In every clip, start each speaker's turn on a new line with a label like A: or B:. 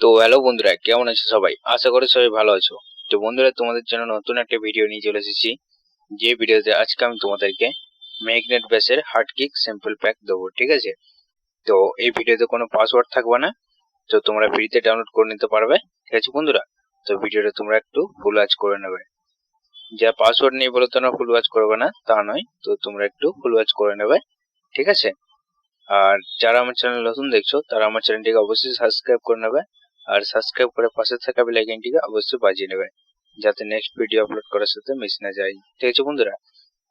A: তো হ্যালো বন্ধুরা, কেমন আছো সবাই? আশা করি সবাই ভালো আছো। তো বন্ধুরা, তোমাদের জন্য নতুন একটা ভিডিও নিয়ে চলে এসেছি। যে ভিডিওতে আজকে আমি তোমাদেরকে ম্যাগনেট বেসের হার্ড কিক স্যাম্পল প্যাক দেবো, ঠিক আছে? তো এই ভিডিওতে কোনো পাসওয়ার্ড থাকবে না, তো তোমরা ফ্রিতে ডাউনলোড করে নিতে পারবে, ঠিক আছে বন্ধুরা? তো ভিডিওটা তোমরা একটু ফুল ওয়াচ করে নেবে। যা পাসওয়ার্ড নেই বলে তোমরা ফুল ওয়াচ করবে না, তা নয়, তো তোমরা একটু ফুল ওয়াচ করে নেবে, ঠিক আছে? আর যারা আমার চ্যানেল নতুন দেখছ, তারা আমার চ্যানেলটিকে অবশ্যই সাবস্ক্রাইব করে নেবে আর সাবস্ক্রাইব করে পাশে থাকা বেল আইকনটিকে অবশ্যই বাজিয়ে নেবেন, যাতে নেক্সট ভিডিও আপলোড করার সাথে মিস না যায়। ঠিক আছে বন্ধুরা?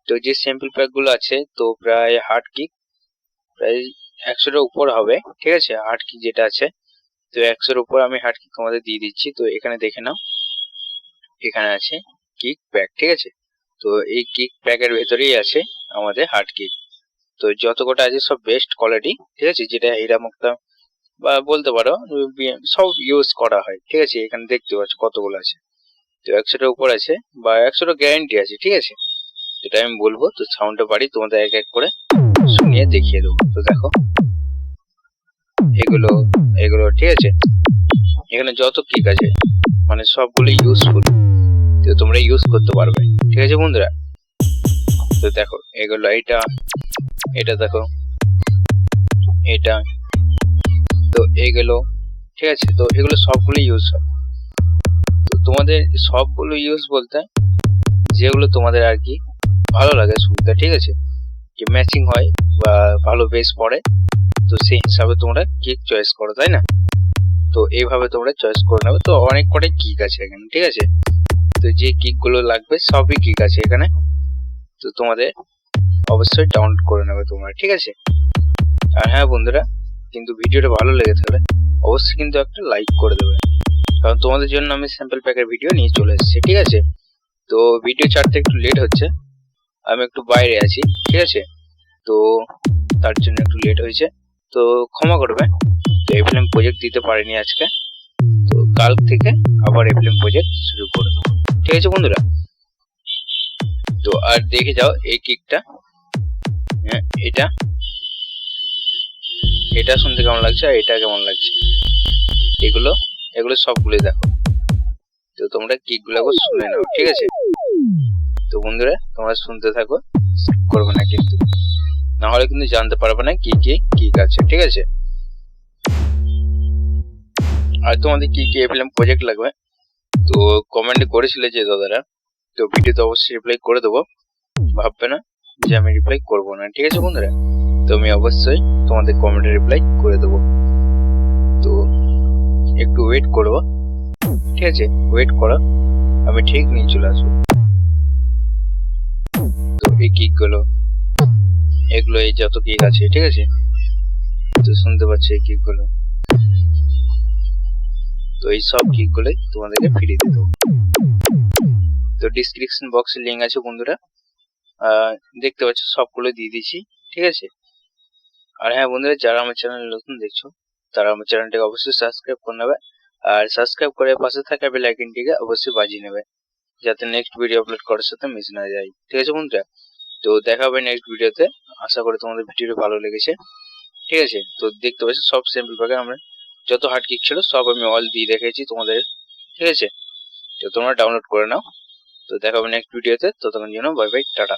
A: তো যে স্যাম্পল প্যাকগুলো আছে, তো প্রায় হার্ড কিক প্রায় একশোটার উপর হবে, ঠিক আছে? হার্ড কিক যেটা আছে, তো একশোর উপর আমি হার্ড কিক তোমাদের দিয়ে দিচ্ছি। তো এখানে দেখে নাও, এখানে আছে কিক প্যাক ঠিক আছে? তো এই কিক প্যাকের ভেতরেই আছে আমাদের হার্ড কিক তো যত কটা আছে সব বেস্ট কোয়ালিটি ঠিক আছে? যেটা হীরা মুক্তা বা বলতে পারো, সব ইউজ করা হয়। ঠিক আছে? এখানে দেখতে পাচ্ছ কতগুলো আছে। তো একশোটার উপর আছে বা একশোটা গ্যারেন্টি আছে, ঠিক আছে? যেটা আমি বলব, তো সাউন্ডটা বাড়ি, তোমাদের এক এক করে শুনিয়ে দেখিয়ে দেবো। তো দেখো, এগুলো এগুলো, ঠিক আছে? এখানে যত কিক আছে মানে সবগুলো ইউজফুল তো তোমরা ইউজ করতে পারবে। ঠিক আছে বন্ধুরা? তো দেখো, এগুলো, এটা এটা দেখো, এটা তো এগুলো ঠিক আছে? তো এগুলো সবগুলো ইউজ হয়। তো তোমাদের সবগুলো ইউজ বলতে যেগুলো তোমাদের আর কি ভালো লাগে শুনতে, ঠিক আছে? যে ম্যাচিং হয় বা ভালো বেস পড়ে, তো সেই হিসাবে তোমরা কিক চয়েস করো, তাই না? তো এইভাবে তোমরা চয়েস করে নেবে। তো অনেক কটাই কিক আছে এখানে, ঠিক আছে? তো যে কিকগুলো লাগবে সবই কিক আছে এখানে। তো তোমাদের অবশ্যই ডাউনলোড করে নেবে তোমরা, ঠিক আছে? আর হ্যাঁ বন্ধুরা কিন্তু ভিডিওটা ভালো লেগে থাকলে অবশ্যই কিন্তু একটা লাইক করে দেবে। কারণ তোমাদের জন্য আমি স্যাম্পল প্যাকের ভিডিও নিয়ে চলে এসেছি, ঠিক আছে? তো ভিডিও ছাড়তে একটু লেট হচ্ছে। আমি একটু বাইরে আছি, ঠিক আছে? তো তার জন্য একটু লেট হয়েছে। তো ক্ষমা করবে। তো এফএলএম প্রজেক্ট দিতে পারিনি আজকে। তো কাল থেকে আবার এফএলএম প্রজেক্ট শুরু করে দেবো। ঠিক আছে বন্ধুরা? তো আর দেখে যাও এই কিকটা হ্যাঁ এটা এটা শুনতে কেমন লাগছে আর এটা কেমন লাগছে? এগুলো? এগুলো সবগুলোই দেখো। তো তোমরা কিকগুলো শুনে নাও, ঠিক আছে? তো বন্ধুরা, তোমরা শুনতে থাকো করবে না কিন্তু। না হলে কিন্তু জানতে পারবে না কি কি কিক আছে, ঠিক আছে? আর তোমাদের কি কি এফএলএম প্রজেক্ট লাগবে? তো কমেন্টে করেছিলে যে দাদারা, তো ভিডিওতে অবশ্যই রিপ্লাই করে দেবো। ভাববে না যে আমি রিপ্লাই করব না, ঠিক আছে বন্ধুরা? তো আমি অবশ্যই তোমাদের কমেন্টে রিপ্লাই করে দেবো। তো একটু ওয়েট করব ঠিক আছে? ওয়েট করো। আমি ঠিক নিয়ে চলে আসব। তো এই কিকগুলো এগুলো এই যত কিক আছে, ঠিক আছে? তো শুনতে পাচ্ছি এই কিকগুলো তো এই সব কিক গুলোই তোমাদেরকে দিয়ে দেবো। তো ডিসক্রিপশন বক্সে লিঙ্ক আছে বন্ধুরা। দেখতে পাচ্ছ সবগুলো দিয়ে দিয়েছি। ঠিক আছে? আর হ্যাঁ বন্ধুরা, যারা আমার চ্যানেল নতুন দেখছ, তারা আমার চ্যানেলটাকে অবশ্যই সাবস্ক্রাইব করে নেবে। আর সাবস্ক্রাইব করে পাশে থাকা বেল আইকনটিকে অবশ্যই বাজিয়ে নেবে, যাতে নেক্সট ভিডিও আপলোড করার সাথে মিস না যায়। ঠিক আছে বন্ধুরা? তো দেখা হবে নেক্সট ভিডিওতে আশা করি তোমাদের ভিডিওটা ভালো লেগেছে। ঠিক আছে? তো দেখতে পাচ্ছি, সব স্যাম্পল প্যাকে আমরা যত হার্ড কিক ছিল, সব আমি অল দিয়ে রেখেছি তোমাদের। ঠিক আছে? তো তোমরা ডাউনলোড করে নাও। তো দেখা হবে নেক্সট ভিডিওতে ততক্ষণ জন্য বাই বাই টাটা।